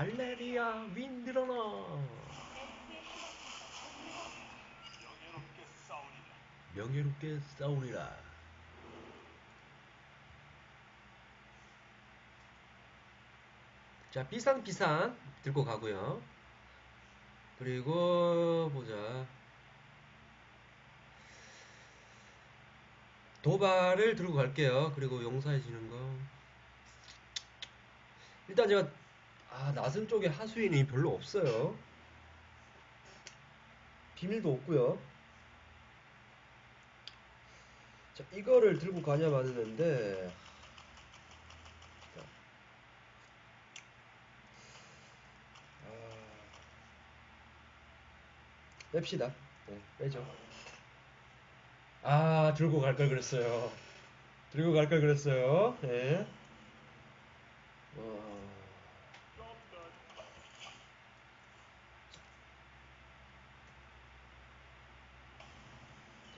알레리아 윈드러너 명예롭게 싸우리라. 명예롭게 싸우리라. 자 비상 비상 들고 가고요. 그리고 보자. 도발을 들고 갈게요. 그리고 용사해지는 거. 일단 제가 아 나승 쪽에 하수인이 별로 없어요. 비밀도 없고요. 자 이거를 들고 가냐 마는데. 자. 아, 뺍시다. 네, 빼죠. 아 들고 갈 걸 그랬어요. 들고 갈 걸 그랬어요. 네. 어...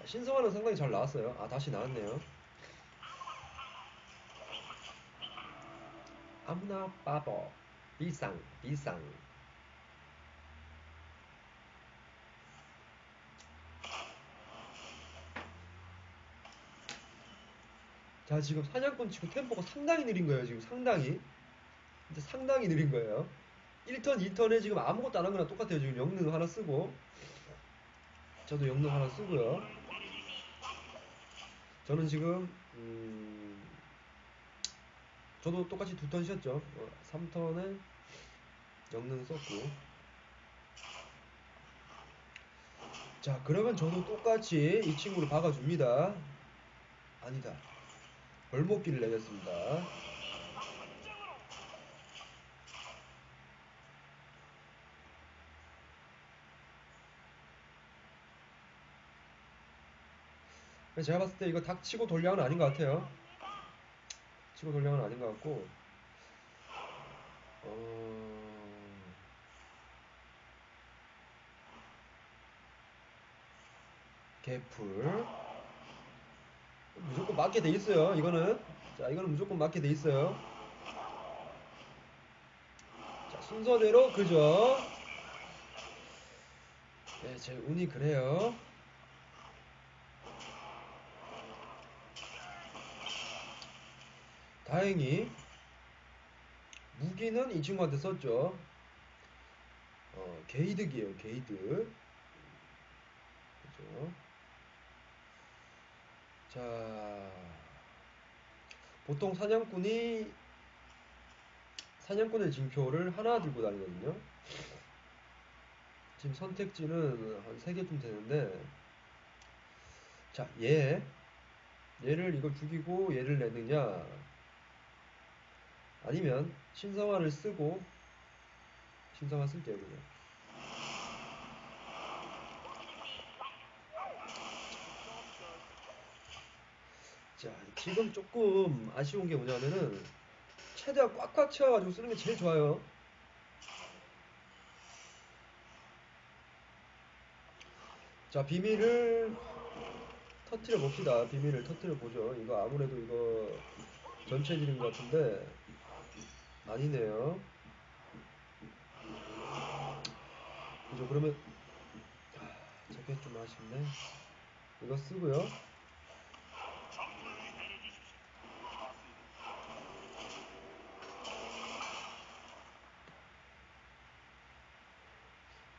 신성화는 상당히 잘 나왔어요. 아, 다시 나왔네요. 아무나 빠버. 비상 비상. 자 지금 사냥꾼 치고 템포가 상당히 느린 거예요 지금 상당히. 진짜 상당히 느린 거예요. 1턴 2턴에 지금 아무것도 안 한 거랑 똑같아요. 지금 영능 하나 쓰고. 저도 영능 하나 쓰고요 저는 지금 음, 저도 똑같이 두 턴 쉬었죠. 어, 3턴에 영능 썼고. 자 그러면 저도 똑같이 이 친구를 박아줍니다. 아니다. 벌목기를 내겠습니다 제가 봤을 때 이거 닭 치고 돌량은 아닌 것 같아요. 치고 돌량은 아닌 것 같고 어... 개풀. 무조건 맞게 돼 있어요 이거는. 자 이거는 무조건 맞게 돼 있어요. 자 순서대로 그죠? 네 제 운이 그래요 다행히 무기는 이 친구한테 썼죠. 어 게이득이에요 게이득. 그죠? 자, 보통 사냥꾼이 사냥꾼의 징표를 하나 들고 다니거든요. 지금 선택지는 한 3개쯤 되는데 자, 얘 얘를 이걸 죽이고 얘를 내느냐 아니면 신성화를 쓰고 신성화 쓸게요 그냥 자, 지금 조금 아쉬운 게 뭐냐면은 최대한 꽉꽉 채워가지고 쓰는 게 제일 좋아요. 자, 비밀을 터트려 봅시다. 비밀을 터트려 보죠. 이거 아무래도 이거 전체 것 같은데 아니네요. 그죠? 그러면 아, 저게 좀 아쉽네. 이거 쓰고요.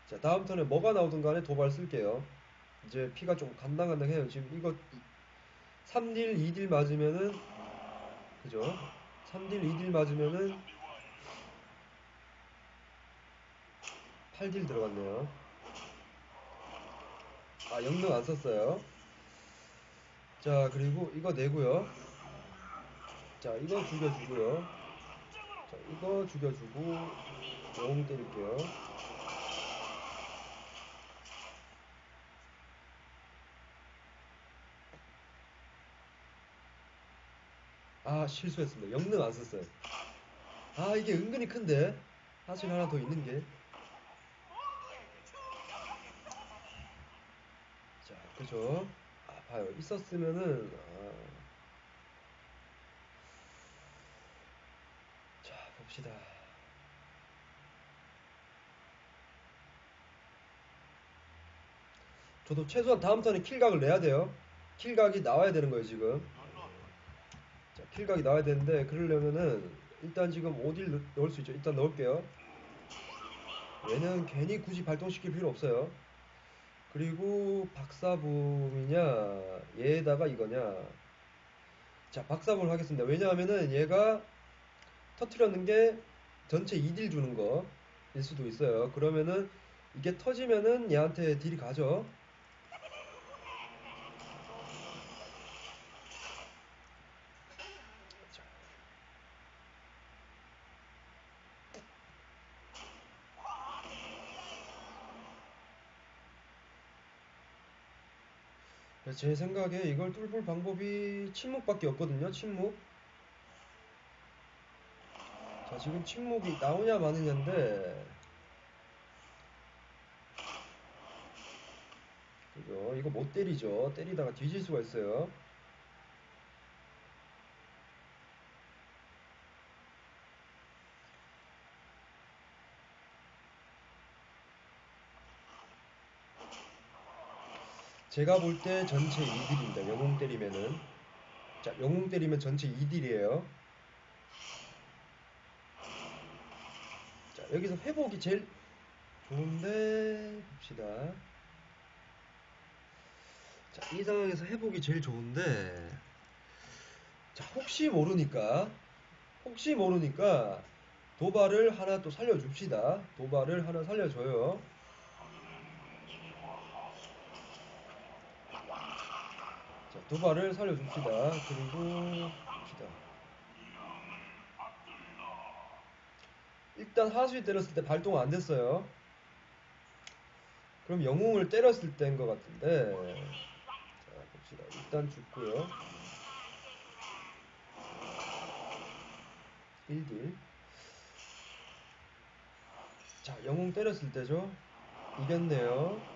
자, 다음 턴에 뭐가 나오든 간에 도발 쓸게요. 이제 피가 좀 간당간당해요. 지금 이거 3딜, 2딜 맞으면은 그죠? 3딜, 2딜 맞으면은 8딜 들어갔네요. 아, 영능 안 썼어요. 자, 그리고 이거 내고요. 자, 이거 죽여주고요. 자, 이거 죽여주고 영 때릴게요. 아 실수했습니다. 영능 안 썼어요. 아 이게 은근히 큰데 사실 하나 더 있는 게. 그죠? 아파요. 있었으면은 아... 자 봅시다. 저도 최소한 다음 턴에 킬각을 내야 돼요. 킬각이 나와야 되는 거예요 지금. 자 킬각이 나와야 되는데 그러려면은 일단 지금 오딜 넣을 수 있죠. 일단 넣을게요. 얘는 괜히 굳이 발동시킬 필요 없어요. 그리고 박사붐이냐, 얘에다가 이거냐. 자, 박사붐을 하겠습니다. 왜냐하면은 얘가 터트렸는 게 전체 2딜 주는 거일 수도 있어요. 그러면은 이게 터지면은 얘한테 딜이 가죠. 제 생각에 이걸 뚫을 방법이 침묵밖에 없거든요. 침묵. 자, 지금 침묵이 나오냐 마느냐인데, 그죠? 이거 못 때리죠. 때리다가 뒤질 수가 있어요. 제가 볼 때 전체 2딜입니다. 영웅 때리면은. 자, 영웅 때리면 전체 2딜이에요. 자, 여기서 회복이 제일 좋은데, 봅시다. 자, 이 상황에서 회복이 제일 좋은데, 자, 혹시 모르니까, 혹시 모르니까, 도발을 하나 또 살려줍시다. 도발을 하나 살려줘요. 자, 도발을 살려줍시다. 그리고, 봅시다. 일단 하수이 때렸을 때 발동 안 됐어요. 그럼 영웅을 때렸을 때인 것 같은데. 자, 봅시다. 일단 죽고요. 1딜. 자, 영웅 때렸을 때죠. 이겼네요.